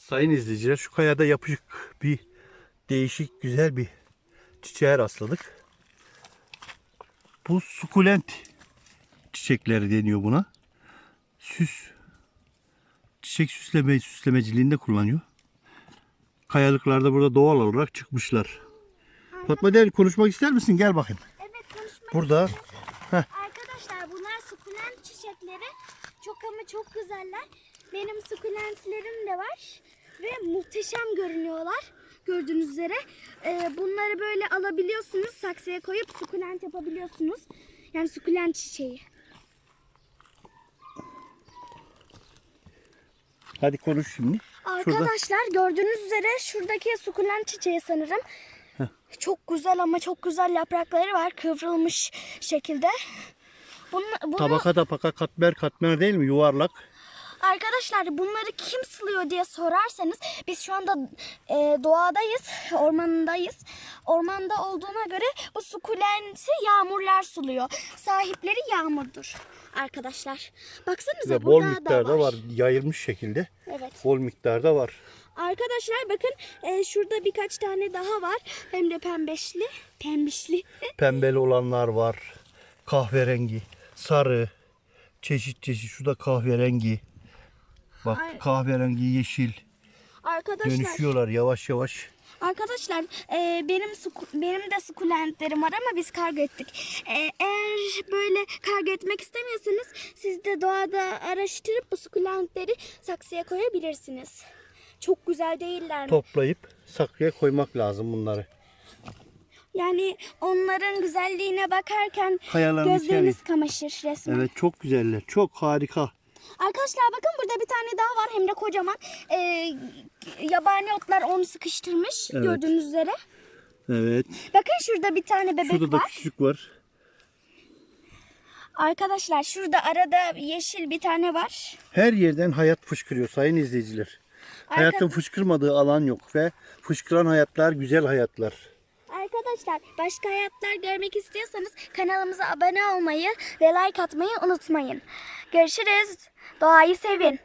Sayın izleyiciler şu kayada yapışık bir değişik güzel bir çiçeğe rastladık. Bu sukulent çiçekleri deniyor buna. Süs çiçek süsleme süslemeciliğinde kullanıyor. Kayalıklarda burada doğal olarak çıkmışlar. Fatma Del konuşmak ister misin? Gel bakayım. Evet konuşmak Burada Arkadaşlar bunlar sukulent çiçekleri. Çok ama çok güzeller. Benim sukulentlerim de var. Ve muhteşem görünüyorlar. Gördüğünüz üzere. Ee, bunları böyle alabiliyorsunuz. Saksıya koyup sukulent yapabiliyorsunuz. Yani sukulent çiçeği. hadi konuş şimdi. Şurada Arkadaşlar gördüğünüz üzere şuradaki sukulent çiçeği sanırım. Çok güzel ama çok güzel yaprakları var kıvrılmış şekilde. Bunu, bunu tabaka tabaka katmer katmer değil mi? Yuvarlak. Arkadaşlar bunları kim sılıyor diye sorarsanız biz şu anda e, doğadayız, ormanındayız. Ormanda olduğuna göre bu sukulenti yağmurlar suluyor. Sahipleri yağmurdur arkadaşlar. Baksanıza Ve bol burada miktarda da var. Yayılmış şekilde. Evet. Bol miktarda var. Arkadaşlar bakın e, şurada birkaç tane daha var. Hem de pembeşli. Pembişli. Pembeli olanlar var. Kahverengi, sarı, çeşit çeşit. Şurada kahverengi. Bak Ay. kahverengi, yeşil. Arkadaşlar Dönüşüyorlar yavaş yavaş. arkadaşlar e, benim suku- benim de sukulentlerim var ama biz kavga ettik. E, eğer böyle kavga etmek istemiyorsanız siz de doğada araştırıp bu sukulentleri saksıya koyabilirsiniz. Çok güzel değiller mi? Toplayıp sakıya koymak lazım bunları. Yani onların güzelliğine bakarken Kayaların gözleriniz içeri- kamaşır resmen. Evet çok güzeller. Çok harika. Arkadaşlar bakın burada bir tane daha var hem de kocaman. Ee, yabani otlar onu sıkıştırmış Evet. gördüğünüz üzere. Evet. Bakın şurada bir tane bebek Şurada da var. küçük var. Arkadaşlar şurada arada yeşil bir tane var. Her yerden hayat fışkırıyor sayın izleyiciler. Hayatın fışkırmadığı alan yok ve fışkıran hayatlar güzel hayatlar. Arkadaşlar başka hayatlar görmek istiyorsanız kanalımıza abone olmayı ve like atmayı unutmayın. Görüşürüz. Doğayı sevin.